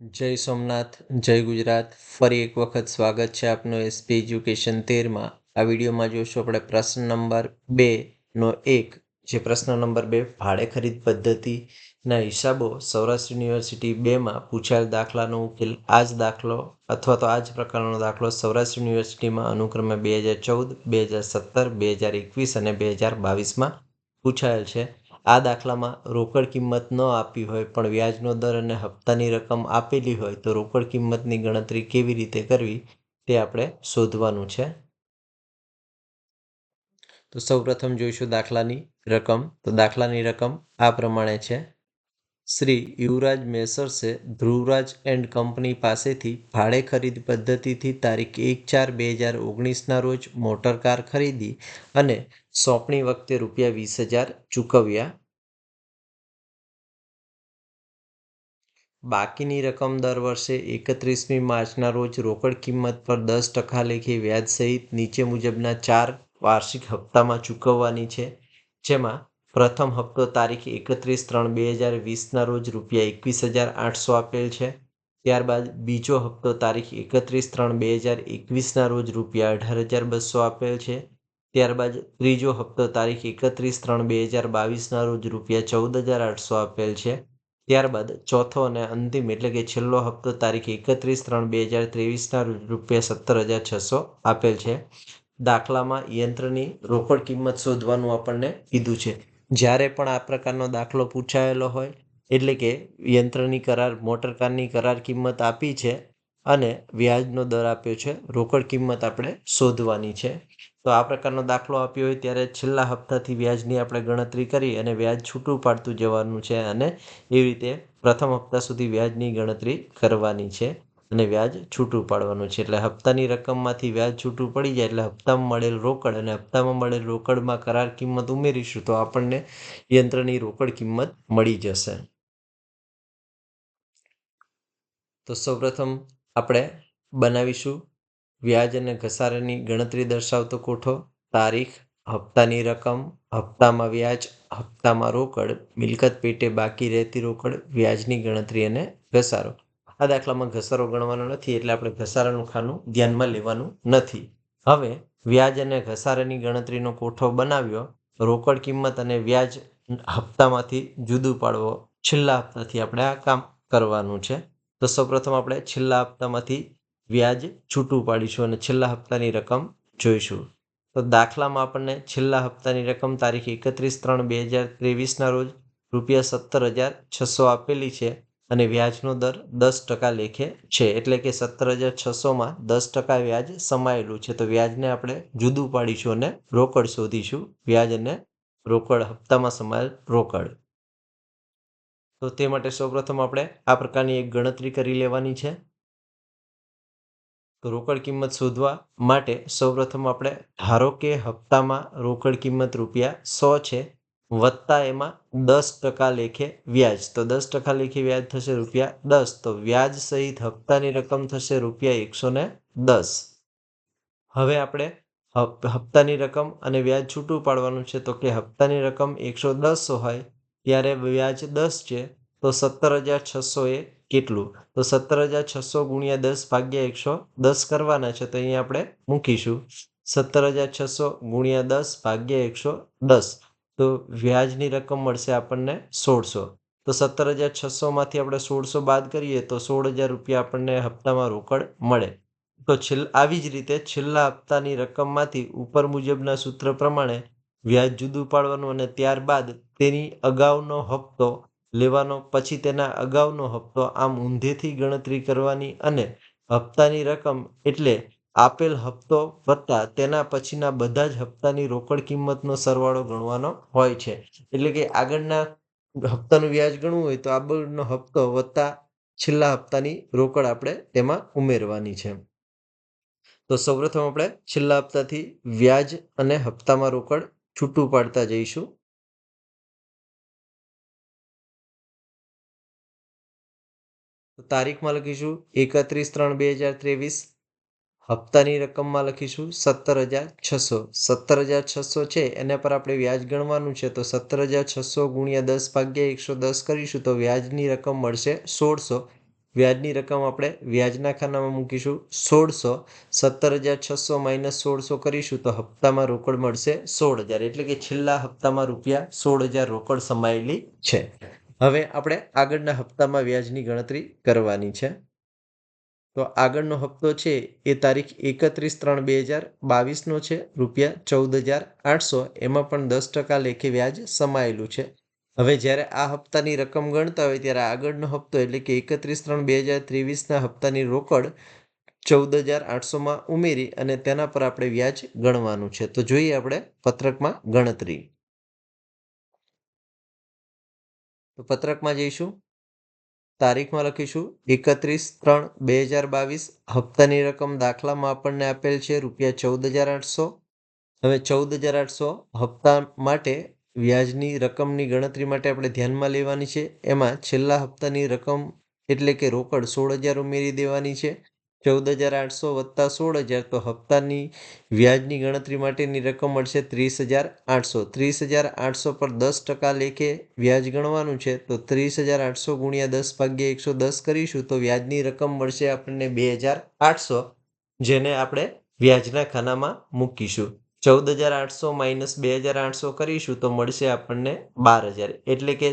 જય સોમનાથ, જય ગુજરાત. ફરી એક વખત સ્વાગત છે આપનું એસપી એજ્યુકેશન તેરમાં. આ વિડીયોમાં જોઈશું આપણે પ્રશ્ન નંબર બેનો એક. જે પ્રશ્ન નંબર બે, ભાડે ખરીદ પદ્ધતિના હિસાબો સૌરાષ્ટ્ર યુનિવર્સિટી બેમાં પૂછાયેલ દાખલાનો ઉકેલ આ જ દાખલો અથવા તો આ જ પ્રકારનો દાખલો સૌરાષ્ટ્ર યુનિવર્સિટીમાં અનુક્રમે બે હજાર ચૌદ, બે હજાર સત્તર, બે હજાર એકવીસ અને બે હજાર બાવીસમાં પૂછાયેલ છે. આ દાખલામાં રોકડ કિંમત ન આપી હોય પણ વ્યાજનો દર અને હપ્તાની રકમ આપેલી હોય તો રોકડ કિંમતની ગણતરી કેવી રીતે કરવી તે આપણે શોધવાનું છે. તો સૌપ્રથમ જોઈશું દાખલાની રકમ. તો દાખલાની રકમ આ પ્રમાણે છે. શ્રી યુવરાજ મેસર્સે ધ્રુવરાજ એન્ડ કંપની પાસેથી ભાડે ખરીદ પદ્ધતિથી તારીખ એક ચાર બે હજાર ઓગણીસના રોજ મોટર કાર ખરીદી અને સોંપણી વખતે રૂપિયા વીસ હજાર ચૂકવ્યા. બાકીની રકમ દર વર્ષે એકત્રીસમી માર્ચના રોજ રોકડ કિંમત પર દસ ટકા લેખે વ્યાજ સહિત નીચે મુજબના ચાર વાર્ષિક હપ્તામાં ચૂકવવાની છે, જેમાં પ્રથમ હપ્તો તારીખ એકત્રીસ ત્રણ બે હજાર વીસના રોજ રૂપિયા એકવીસ હજાર આઠસો આપેલ છે. ત્યારબાદ બીજો હપ્તો તારીખ એકત્રીસ ત્રણ બે હજાર એકવીસના રોજ રૂપિયા અઢાર હજાર બસો આપેલ છે. ત્યારબાદ ત્રીજો હપ્તો તારીખ એકત્રીસ ત્રણ બે હજાર બાવીસના રોજ રૂપિયા ચૌદ હજાર આઠસો આપેલ છે. ત્યારબાદ ચોથો અને અંતિમ એટલે કે છેલ્લો હપ્તો તારીખ એકત્રીસ ત્રણ બે હજાર ત્રેવીસના રોજ રૂપિયા સત્તર હજાર છસો આપેલ છે. દાખલામાં યંત્રની રોકડ કિંમત શોધવાનું આપણને કીધું છે. જ્યારે પણ આ પ્રકારનો દાખલો પૂછાયેલો હોય, એટલે કે યંત્રની કરાર, મોટર કારની કરાર કિંમત આપી છે અને વ્યાજનો દર આપ્યો છે, રોકડ કિંમત આપણે શોધવાની છે. તો આ પ્રકારનો દાખલો આપ્યો હોય ત્યારે છેલ્લા હપ્તાથી વ્યાજની આપણે ગણતરી કરી અને વ્યાજ છૂટું પાડતું જવાનું છે અને એવી રીતે પ્રથમ હપ્તા સુધી વ્યાજની ગણતરી કરવાની છે. અને વ્યાજ છૂટું પાડવાનું છે. એટલે હપ્તાની રકમમાંથી વ્યાજ છૂટું પડી જાય એટલે હપ્તામાં મળેલ રોકડ અને હપ્તામાં મળેલ રોકડમાં કરાર કિંમત ઉમેરીશું તો આપણને યંત્રની રોકડ કિંમત મળી જશે. તો સૌપ્રથમ આપણે બનાવીશું વ્યાજ અને ઘસારાની ગણતરી દર્શાવતો કોઠો. તારીખ, હપ્તાની રકમ, હપ્તામાં વ્યાજ, હપ્તામાં રોકડ, મિલકત પેટે બાકી રહેતી રોકડ, વ્યાજની ગણતરી અને ઘસારો. આ દાખલામાં ઘસારો ગણવાનો નથી, એટલે આપણે ઘસારાનું ખાનું ધ્યાનમાં લેવાનું નથી. હવે વ્યાજ અને ઘસારાની ગણતરીનો કોઠો બનાવ્યો, રોકડ કિંમત અને વ્યાજ હપ્તામાંથી જુદું પાડવો. છેલ્લા હપ્તાથી આપણે આ કામ કરવાનું છે. તો સૌપ્રથમ આપણે છેલ્લા હપ્તામાંથી વ્યાજ છૂટું પાડીશું અને છેલ્લા હપ્તાની રકમ જોઈશું. તો દાખલામાં આપણને છેલ્લા હપ્તાની રકમ તારીખ એકત્રીસ ત્રણ બે હજાર ત્રેવીસના રોજ રૂપિયા સત્તર હજાર છસો આપેલી છે. અને વ્યાજનો દર દસ ટકા લેખે છે. એટલે કે સત્તર હજાર છસોમાં દસ ટકા વ્યાજ સમાયેલું છે. તો વ્યાજને આપણે જુદું પાડીશું અને રોકડ શોધીશું. વ્યાજ અને રોકડ હપ્તામાં સમાયેલ રોકડ. તો તે માટે સૌપ્રથમ આપણે આ પ્રકારની એક ગણતરી કરી લેવાની છે. તો રોકડ કિંમત શોધવા માટે સૌપ્રથમ આપણે ધારો કે હપ્તામાં રોકડ કિંમત રૂપિયા સો છે. વત્તા એમાં દસ ટકા લેખે વ્યાજ. તો દસ ટકા લેખે વ્યાજ થશે રૂપિયા દસ. તો વ્યાજ સહિત હપ્તાની રકમ થશે રૂપિયા એકસો ને દસ. હવે આપણે હપ્તાની રકમ અને વ્યાજ છૂટું પાડવાનું છે. તો કે હપ્તાની રકમ એકસો દસ હોય ત્યારે વ્યાજ દસ છે. તો સત્તર હજાર છસો એ કેટલું? તો સત્તર હજાર છસો ગુણ્યા દસ ભાગ્યા એકસો દસ કરવાના છે. તો અહીંયા આપણે મૂકીશું. સત્તર હજાર છસો ગુણ્યા દસ ભાગ્યા એકસો દસ. તો વ્યાજની રકમ મળશે આપણને સોળસો. તો સત્તર હજાર છસોમાંથી આપણે સોળસો બાદ કરીએ તો સોળ હજાર રૂપિયા આપણને હપ્તામાં રોકડ મળે. તો છેલ્લ આવી જ રીતે છેલ્લા હપ્તાની રકમમાંથી ઉપર મુજબના સૂત્ર પ્રમાણે વ્યાજ જુદું પાડવાનું અને ત્યારબાદ તેની અગાઉનો હપ્તો લેવાનો, પછી તેના અગાઉનો હપ્તો આમ ઊંધેથી ગણતરી કરવાની અને હપ્તાની રકમ એટલે આપેલ હપ્તો વત્તા તેના પછીના બધા જ હપ્તાની રોકડ કિંમતનો સરવાળો ગણવાનો હોય છે. એટલે કે આગળના હપ્તાનું વ્યાજ ગણવું હોય તો આગળનો હપ્તો વત્તા છેલ્લા હપ્તાની રોકડ આપણે તેમાં ઉમેરવાની છે. તો સૌપ્રથમ આપણે છેલ્લા હપ્તાથી વ્યાજ અને હપ્તામાં રોકડ છૂટું પાડતા જઈશું. તારીખમાં લખીશું એકત્રીસ ત્રણ બે હજાર ત્રેવીસ હપ્તાની રકમમાં લખીશું સત્તર હજાર છસો. સત્તર હજાર છસો છે, એના પર આપણે વ્યાજ ગણવાનું છે, તો સત્તર હજાર છસો ગુણ્યા દસ ભાગ્યા એકસો દસ કરીશું, તો વ્યાજની રકમ મળશે સોળસો. વ્યાજની રકમ આપણે વ્યાજના ખાનામાં મૂકીશું સોળસો. સત્તર હજાર છસો માઇનસ સોળસો કરીશું, તો હપ્તામાં રોકડ મળશે સોળ હજાર એટલે કે છેલ્લા હપ્તામાં રૂપિયા સોળ હજાર રોકડ સમાયેલી છે. હવે આપણે આગળના હપ્તામાં વ્યાજની ગણતરી કરવાની છે. તો આગળનો હપ્તો છે એ તારીખ એકત્રીસ ત્રણ બે હજાર બાવીસનો છે. રૂપિયા ચૌદ હજાર આઠસો. એમાં પણ દસ ટકા લેખે વ્યાજ સમાયેલું છે. હવે જ્યારે આ હપ્તાની રકમ ગણતા હોય ત્યારે આગળનો હપ્તો એટલે કે એકત્રીસ ત્રણ બે હજાર ત્રેવીસના હપ્તાની રોકડ ચૌદ હજાર આઠસોમાં ઉમેરી અને તેના પર આપણે વ્યાજ ગણવાનું છે. તો જોઈએ આપણે પત્રકમાં ગણતરી. તો પત્રકમાં જઈશું. તારીખમાં લખીશું, એકત્રીસ ત્રણ બે હજાર બાવીસ, હપ્તાની રકમ દાખલામાં આપણને આપેલ છે રૂપિયા ચૌદ હજાર આઠસો. હવે ચૌદ હજાર આઠસો હપ્તા માટે વ્યાજની રકમની ગણતરી માટે આપણે ધ્યાનમાં લેવાની છે. એમાં છેલ્લા હપ્તાની રકમ એટલે કે રોકડ સોળ હજાર ઉમેરી દેવાની છે. ચૌદ હજાર આઠસો વત્તા સોળ હજાર, તો હપ્તાની વ્યાજની ગણતરી માટેની રકમ મળશે ત્રીસ હજાર આઠસો. ત્રીસ હજાર આઠસો પર દસ ટકા લેખે વ્યાજ ગણવાનું છે, તો ત્રીસ હજાર આઠસો ગુણ્યા દસ ભાગ્યા એકસો દસ કરીશું, તો વ્યાજની રકમ મળશે આપણને બે હજાર આઠસો, જેને આપણે વ્યાજના ખાનામાં મૂકીશું. ચૌદ હજાર આઠસો માઇનસ બે હજાર આઠસો કરીશું, તો મળશે આપણને બાર હજાર. એટલે કે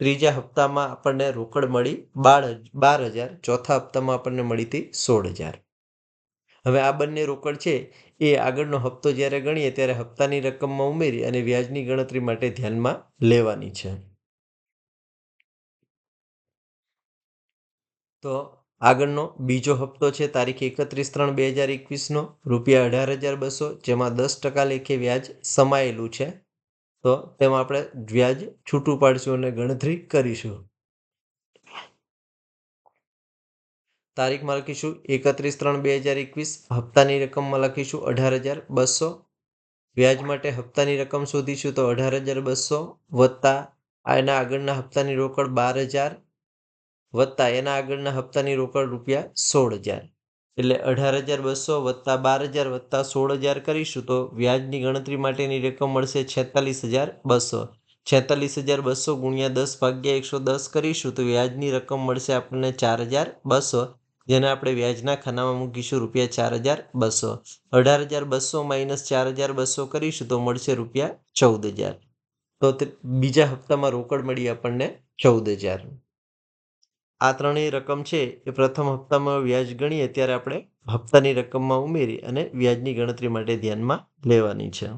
ત્રીજા હપ્તામાં આપણને રોકડ મળી બાર બાર હજાર, ચોથા હપ્તામાં આપણને મળી હતી સોળ હજાર. હવે આ બંને રોકડ છે, એ આગળનો હપ્તો જ્યારે ગણીએ ત્યારે હપ્તાની રકમમાં ઉમેરી અને વ્યાજની ગણતરી માટે ધ્યાનમાં લેવાની છે. તો આગળનો બીજો હપ્તો છે, તારીખ એકત્રીસ ત્રણ બે હજાર એકવીસનો. રૂપિયા અઢાર હજાર બસો, જેમાં દસ ટકા લેખે વ્યાજ સમાયેલું છે. તો તેમાં આપણે વ્યાજ છૂટું પાડીશું અને ગણતરી કરીશું. તારીખમાં લખીશું એકત્રીસ ત્રણ બે હજાર એકવીસ, હપ્તાની રકમમાં લખીશું અઢાર હજાર બસો. વ્યાજ માટે હપ્તાની રકમ શોધીશું તો અઢાર હજાર બસો વત્તા એના આગળના હપ્તાની રોકડ બાર હજાર વત્તા એના આગળના હપ્તાની રોકડ રૂપિયા સોળ હજાર. એટલે અઢાર હજાર બસો વત્તા બાર હજાર વત્તા સોળ હજાર કરીશું તો વ્યાજની ગણતરી માટેની રકમ મળશે છેતાલીસ હજાર બસો. છેતાલીસ હજાર બસો ગુણ્યા દસ ભાગ્યા એકસો દસ કરીશું તો વ્યાજની રકમ મળશે આપણને ચાર હજાર બસો, જેને આપણે વ્યાજના ખાનામાં મૂકીશું રૂપિયા ચાર હજાર બસો. અઢાર હજાર બસો માઇનસ ચાર હજાર બસો કરીશું તો મળશે રૂપિયા ચૌદ હજાર. તો બીજા હપ્તામાં રોકડ મળી આપણને ચૌદ હજાર. આ ત્રણેય રકમ છે એ પ્રથમ હપ્તામાં વ્યાજ ગણીએ ત્યારે આપણે હપ્તાની રકમમાં ઉમેરી અને વ્યાજની ગણતરી માટે ધ્યાનમાં લેવાની છે.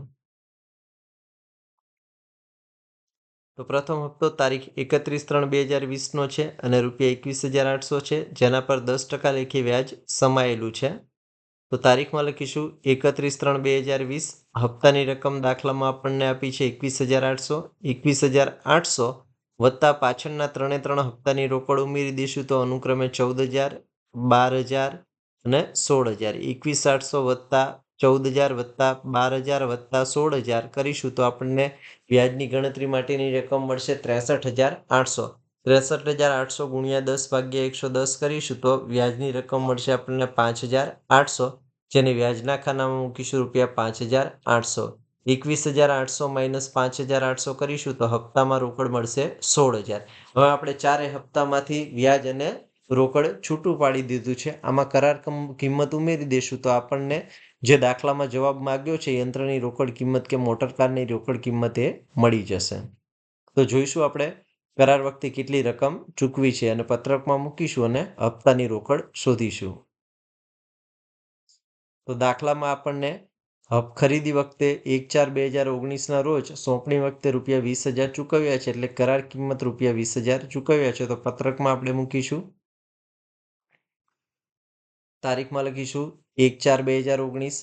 તો પ્રથમ હપ્તો તારીખ એકત્રીસ ત્રણ બે હજાર વીસનો છે અને રૂપિયા એકવીસ હજાર આઠસો છે, જેના પર દસ ટકા લેખી વ્યાજ સમાયેલું છે. તો તારીખમાં લખીશું, એકત્રીસ ત્રણ બે હજાર વીસ, હપ્તાની રકમ દાખલામાં આપણને આપી છે એકવીસ હજાર આઠસો, એકવીસ હજાર આઠસો વત્તા પાછળના ત્રણે ત્રણ હપ્તાની રોકડ ઉમેરી દઈશું તો અનુક્રમે ચૌદ હજાર, બાર હજાર અને સોળ હજાર. એકવીસ આઠસો વત્તા ચૌદ હજાર વત્તા બાર હજાર વત્તા સોળ હજાર કરીશું તો આપણને વ્યાજની ગણતરી માટેની રકમ મળશે ત્રેસઠ હજાર આઠસો. ત્રેસઠ હજાર આઠસો ગુણ્યા દસ ભાગ્યા એકસો દસ કરીશું તો વ્યાજની રકમ મળશે આપણને પાંચ હજાર આઠસો. જેને વ્યાજના ખાનામાં મૂકીશું રૂપિયા પાંચ હજાર આઠસો. એકવીસ હજાર આઠસો માઇનસ પાંચ હજાર આઠસો કરીશું તો હપ્તામાં રોકડ મળશે સોળ હજાર. હવે આપણે ચારે હપ્તામાંથી વ્યાજ અને રોકડ છૂટું પાડી દીધું છે. આમાં કરાર કિંમત ઉમેરી દઈશું તો આપણને જે દાખલામાં જવાબ માગ્યો છે યંત્રની રોકડ કિંમત કે મોટર કારની રોકડ કિંમત એ મળી જશે. તો જોઈશું આપણે કરાર વખતે કેટલી રકમ ચૂકવી છે અને પત્રકમાં મૂકીશું અને હપ્તાની રોકડ શોધીશું. તો દાખલામાં આપણને ખરીદી વખતે એક ચાર બે હજાર ઓગણીસના રોજ સોંપણી વખતે રૂપિયા વીસ હજાર ચૂકવ્યા છે એટલે કરાર કિંમત રૂપિયા વીસ હજાર ચૂકવ્યા છે. તો પત્રકમાં આપણે મૂકીશું. તારીખમાં લખીશું. એક ચાર બે હજાર ઓગણીસ,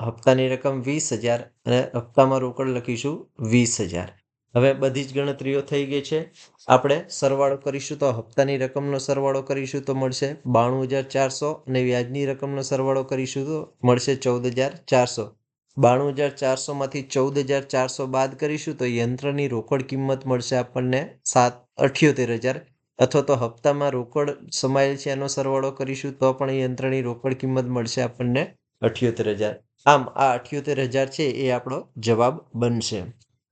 હપ્તાની રકમ વીસ હજાર અને હપ્તામાં રોકડ લખીશું વીસ હજાર. હવે બધી જ ગણતરીઓ થઈ ગઈ છે. આપણે સરવાળો કરીશું તો હપ્તાની રકમનો સરવાળો કરીશું તો મળશે બાણું હજાર ચારસો અને વ્યાજની રકમનો સરવાળો કરીશું તો મળશે ચૌદ હજાર ચારસો. બાણું હજાર ચારસોમાંથી ચૌદ હજાર ચારસો બાદ કરીશું તો યંત્રની રોકડ કિંમત મળશે આપણને સાત, અઠ્યોતેર હજાર. અથવા તો હપ્તામાં રોકડ સમાયેલ છે એનો સરવાળો કરીશું તો પણ યંત્રની રોકડ કિંમત મળશે આપણને અઠ્યોતેર હજાર. આમ, આ અઠ્યોતેર હજાર છે એ આપણો જવાબ બનશે.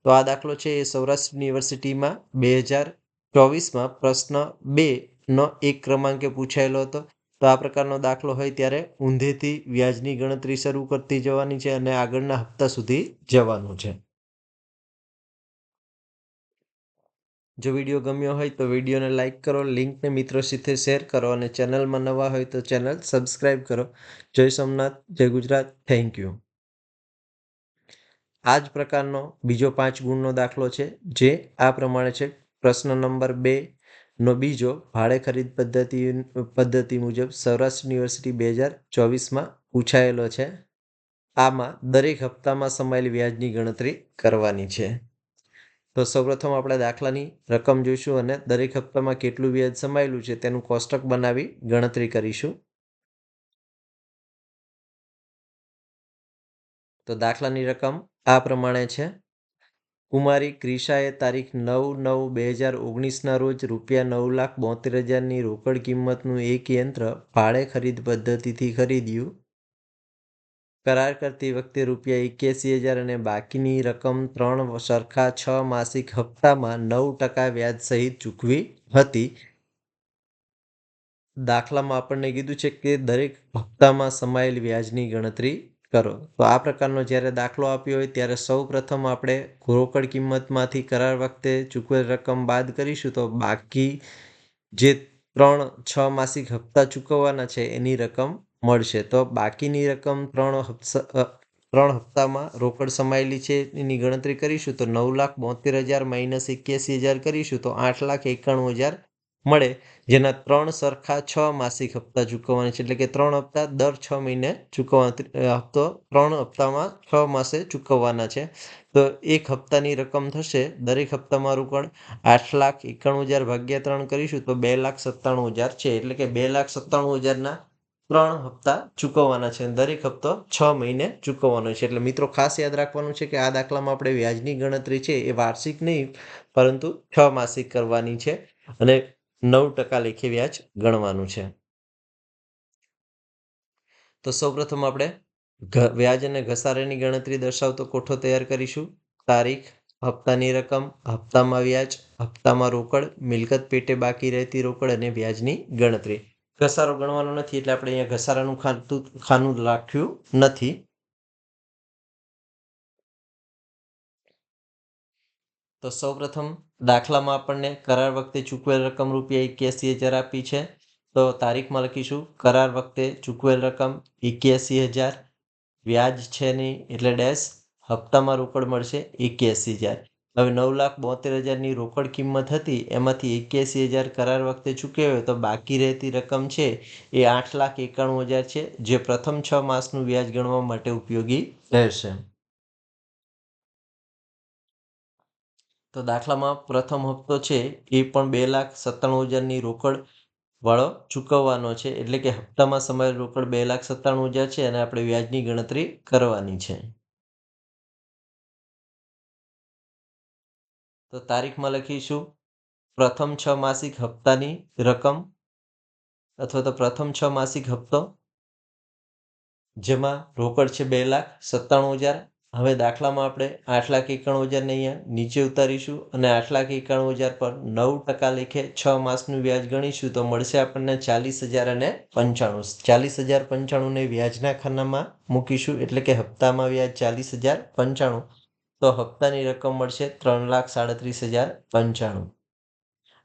તો આ દાખલો છે એ સૌરાષ્ટ્ર યુનિવર્સિટીમાં બે હજાર ચોવીસમાં પ્રશ્ન બે વ્યાજનો એક ક્રમાંકે પૂછાયેલો હતો. તો આ પ્રકારનો દાખલો હોય ત્યારે ઊંધેથી વ્યાજની ગણતરી શરૂ કરતી જવાની છે અને આગળના હપ્તા સુધી જવાનું છે. જો વીડિયો ગમ્યો હોય તો વિડીયોને લાઇક કરો, લિંકને મિત્રો સાથે શેર કરો અને ચેનલમાં નવા હોય તો ચેનલ સબસ્ક્રાઈબ કરો. જય સોમનાથ, જય ગુજરાત, થેન્ક યુ. આ જ પ્રકારનો બીજો પાંચ ગુણનો દાખલો છે જે આ પ્રમાણે છે. પ્રશ્ન નંબર બે નો બીજો ભાડે ખરીદ પદ્ધતિ પદ્ધતિ મુજબ સૌરાષ્ટ્ર યુનિવર્સિટી બે હજાર ચોવીસમાં પૂછાયેલો છે. આમાં દરેક હપ્તામાં સમાયેલ વ્યાજની ગણતરી કરવાની છે. તો સૌપ્રથમ આપણે દાખલાની રકમ જોઈશું અને દરેક હપ્તામાં કેટલું વ્યાજ સમાયેલું છે તેનું કોષ્ટક બનાવી ગણતરી કરીશું. તો દાખલાની રકમ આ પ્રમાણે છે. કુમારી ક્રિશાએ તારીખ નવ નવ બે હજાર ઓગણીસના રોજ રૂપિયા નવ લાખ બોતેર હજારની રોકડ કિંમતનું એક યંત્ર ભાડે ખરીદ પદ્ધતિથી ખરીદ્યું. કરાર કરતી વખતે રૂપિયા એક્યાસી હજાર અને બાકીની રકમ ત્રણ સરખા છ માસિક હપ્તામાં નવ ટકા વ્યાજ સહિત ચૂકવી હતી. દાખલામાં આપણને કીધું છે કે દરેક હપ્તામાં સમાયેલ વ્યાજની ગણતરી કરો. તો આ પ્રકારનો જ્યારે દાખલો આપ્યો હોય ત્યારે સૌ પ્રથમ આપણે રોકડ કિંમતમાંથી કરાર વખતે ચૂકવેલ રકમ બાદ કરીશું તો બાકી જે ત્રણ છ માસિક હપ્તા ચૂકવવાના છે એની રકમ મળશે. તો બાકીની રકમ ત્રણ ત્રણ હપ્તામાં રોકડ સમાયેલી છે એની ગણતરી કરીશું તો નવ લાખ બોતેર હજાર માઇનસ એક્યાસી હજાર કરીશું તો આઠ લાખ એકાણું હજાર મળે, જેના ત્રણ સરખા છ માસિક હપ્તા ચૂકવવાની છે. એટલે કે ત્રણ હપ્તા દર છ મહિને ચૂકવવા હપ્તો ત્રણ હપ્તામાં છ માસે ચૂકવવાના છે. તો એક હપ્તાની રકમ થશે. દરેક હપ્તામાં રોકડ આઠ લાખ એકાણું હજાર ભાગ્યા ત્રણ કરીશું તો બે લાખ સત્તાણું હજાર છે. એટલે કે બે લાખ સત્તાણું હજારના ત્રણ હપ્તા ચૂકવવાના છે. દરેક હપ્તો છ મહિને ચૂકવવાનો છે. એટલે મિત્રો, ખાસ યાદ રાખવાનું છે કે આ દાખલામાં આપણે વ્યાજની ગણતરી છે એ વાર્ષિક નહીં, પરંતુ છ માસિક કરવાની છે. અને નવ ટકા લેખે વ્યાજ ગણવાનું છે. તો સૌપ્રથમ આપણે વ્યાજ અને ઘસારાની ગણતરી દર્શાવતો કોઠો તૈયાર કરીશું. તારીખ, હપ્તાની રકમ, હપ્તામાં વ્યાજ, હપ્તામાં રોકડ, મિલકત પેટે બાકી રહેતી રોકડ અને વ્યાજની ગણતરી. ઘસારો ગણવાનો નથી એટલે આપણે અહીંયા ઘસારાનું ખાતું, ખાનું રાખ્યું નથી. તો સૌપ્રથમ દાખલામાં આપણને કરાર વખતે ચૂકવેલ રકમ રૂપિયા એક્યાસી હજાર આપી છે. તો તારીખમાં લખીશું, કરાર વખતે ચૂકવેલ રકમ એક્યાસી હજાર, વ્યાજ છે નહીં એટલે ડેશ, હપ્તામાં રોકડ મળશે એક્યાસી હજાર. હવે નવ લાખ બોતેર હજારની રોકડ કિંમત હતી, એમાંથી એક્યાસી હજાર કરાર વખતે ચૂકવ્યો તો બાકી રહેતી રકમ છે એ આઠ લાખ એકાણું હજાર છે, જે પ્રથમ છ માસનું વ્યાજ ગણવા માટે ઉપયોગી રહેશે. તો દાખલામાં પ્રથમ હપ્તો છે એ પણ બે લાખ સત્તાણું હજારની રોકડ વાળો ચૂકવવાનો છે. એટલે કે હપ્તામાં સમય રોકડ બે લાખ સત્તાણું હજાર છે અને આપણે વ્યાજની ગણતરી કરવાની છે. તો તારીખમાં લખીશું. પ્રથમ છ માસિક હપ્તાની રકમ અથવા તો પ્રથમ છ માસિક હપ્તો, જેમાં રોકડ છે બે લાખ સત્તાણું હજાર હવે દાખલામાં આપણે આઠ લાખ એકાણું હજારને અહીંયા નીચે ઉતારીશું અને આઠ લાખ એકાણું હજાર પર નવ ટકા લેખે છ માસનું વ્યાજ ગણીશું તો મળશે આપણને ચાલીસ હજાર અને પંચાણું. ચાલીસ હજાર પંચાણુંને વ્યાજના ખાનામાં મૂકીશું એટલે કે હપ્તામાં વ્યાજ ચાલીસ હજાર પંચાણું. તો હપ્તાની રકમ મળશે ત્રણ લાખ સાડત્રીસ હજાર પંચાણું.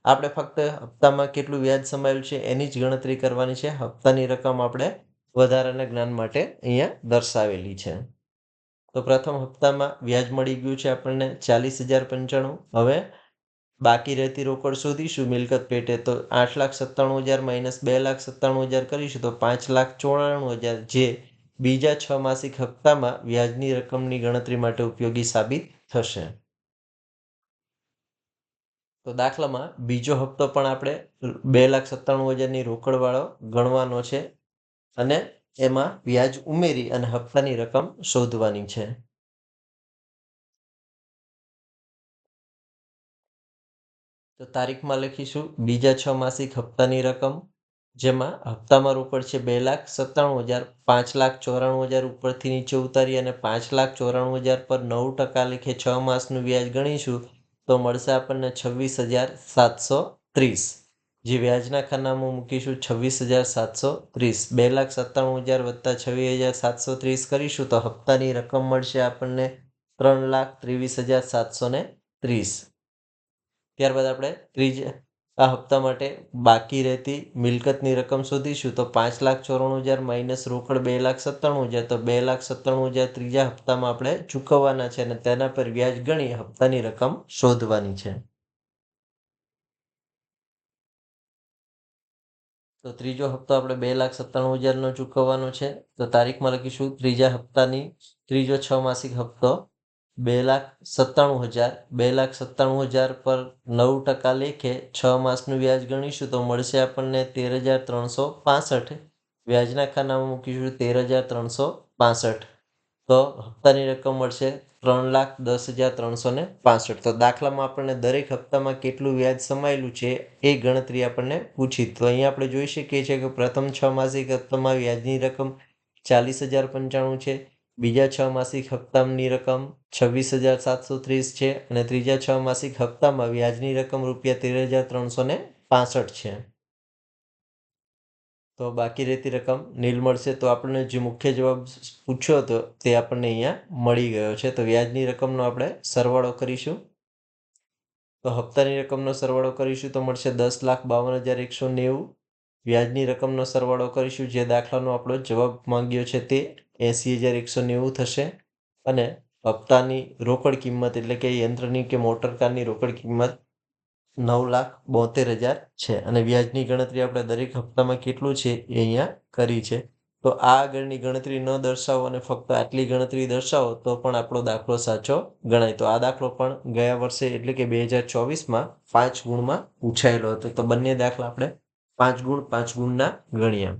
આપણે ફક્ત હપ્તામાં કેટલું વ્યાજ સમાયેલું છે એની જ ગણતરી કરવાની છે. હપ્તાની રકમ આપણે વધારાના જ્ઞાન માટે અહીંયા દર્શાવેલી છે. તો પ્રથમ હપ્તામાં વ્યાજ મળી ગયું છે આપણને ચાલીસ હજાર પંચાણું. હવે બાકી રહેતી રોકડ શોધીશું. મિલકત પેટે તો આઠ લાખ સત્તાણું હજાર માઇનસ બે લાખ સત્તાણું હજાર કરીશું તો પાંચ લાખ ચોરાણું હજાર. જે બીજા છ માસિક હપ્તામાં વ્યાજની રકમની ગણતરી માટે ઉપયોગી સાબિત થશે. તો દાખલામાં બીજો હપ્તો પણ આપણે બે લાખ સત્તાણું હજારની રોકડવાળો ગણવાનો છે. અને એમાં વ્યાજ ઉમેરી અને હપ્તાની રકમ શોધવાની છે. તો તારીખમાં લખીશું, બીજા છ માસિક હપ્તાની રકમ, જેમાં હપ્તામાં રોકડ છે બે લાખ સત્તાણું હજાર, પાંચ લાખ ચોરાણું હજાર ઉપરથી નીચે ઉતારી અને પાંચ લાખ ચોરાણું હજાર પર નવ ટકા લેખે છ માસનું વ્યાજ ગણીશું, તો મળશે આપણને છવ્વીસ હજાર સાતસો ત્રીસ. જે, વ્યાજના ખાનામાં મૂકીશું છવ્વીસ હજાર સાતસો ત્રીસ. બે લાખ સત્તાણું હજાર વત્તા છવ્વીસ હજાર સાતસો ત્રીસ કરીશું તો હપ્તાની રકમ મળશે આપણને ત્રણ લાખ ત્રેવીસ હજાર સાતસો ને ત્રીસ. ત્યારબાદ આપણે ત્રીજા, આ હપ્તા માટે બાકી રહેતી મિલકતની રકમ શોધીશું તો પાંચ લાખ ચોરાણું હજાર માઇનસ રોકડ બે લાખ સત્તાણું હજાર. તો બે લાખ સત્તાણું હજાર ત્રીજા હપ્તામાં આપણે ચૂકવવાના છે અને તેના પર વ્યાજ ગણી હપ્તાની રકમ શોધવાની છે. તો ત્રીજો હપ્તો આપણે બે લાખ સત્તાણું હજારનો ચૂકવવાનો છે. તો તારીખમાં લખીશું ત્રીજા હપ્તાની ત્રીજો છ માસિક હપ્તો. બે લાખ સત્તાણું હજાર. બે લાખ સત્તાણું હજાર પર નવ ટકા લેખે છ માસનું વ્યાજ ગણીશું તો મળશે આપણને તેર હજાર ત્રણસો પાસઠ. વ્યાજના ખાનામાં મૂકીશું તેર હજાર ત્રણસો પાસઠ. તો હપ્તાની રકમ મળશે ત્રણ લાખ દસ હજાર ત્રણસો ને પાસઠ. તો દાખલામાં આપણને દરેક હપ્તામાં કેટલું વ્યાજ સમાયેલું છે એ ગણતરી આપણને પૂછી. તો અહીંયા આપણે જોઈ શકીએ છીએ કે પ્રથમ છ માસિક હપ્તામાં વ્યાજની રકમ ચાલીસ હજાર પંચાણું છે, બીજા છ માસિક હપ્તાની રકમ છવ્વીસ હજાર સાતસો ત્રીસ છે અને ત્રીજા છ માસિક હપ્તામાં વ્યાજની રકમ રૂપિયા તેર હજાર ત્રણસો ને પાસઠ છે. તો બાકી રહેતી રકમ નીલ મળશે તો આપણને જે મુખ્ય જવાબ પૂછ્યો હતો તે આપણને અહીંયા મળી ગયો છે. તો વ્યાજની રકમનો આપણે સરવાળો કરીશું. તો હપ્તાની રકમનો સરવાળો કરીશું તો મળશે દસ લાખ બાવન હજાર એકસો નેવું. વ્યાજની રકમનો સરવાળો કરીશું, જે દાખલાનો આપણો જવાબ માંગ્યો છે તે એંસી હજાર એકસો નેવું થશે. અને હપ્તાની રોકડ કિંમત એટલે કે યંત્રની કે મોટર કારની રોકડ કિંમત નવ લાખ બોતેર હજાર છે. અને વ્યાજની ગણતરી આપણે દરેક હપ્તામાં કેટલું છે એ અહીંયા કરી છે. તો આ આગળની ગણતરી ન દર્શાવો અને ફક્ત આટલી ગણતરી દર્શાવો તો પણ આપણો દાખલો સાચો ગણાય. તો આ દાખલો પણ ગયા વર્ષે એટલે કે બે હજાર ચોવીસમાં પાંચ ગુણમાં પૂછાયેલો હતો. તો બંને દાખલા આપણે પાંચ ગુણ, પાંચ ગુણના ગણ્યા.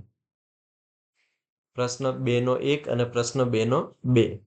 પ્રશ્ન બેનો એક અને પ્રશ્ન બેનો બે.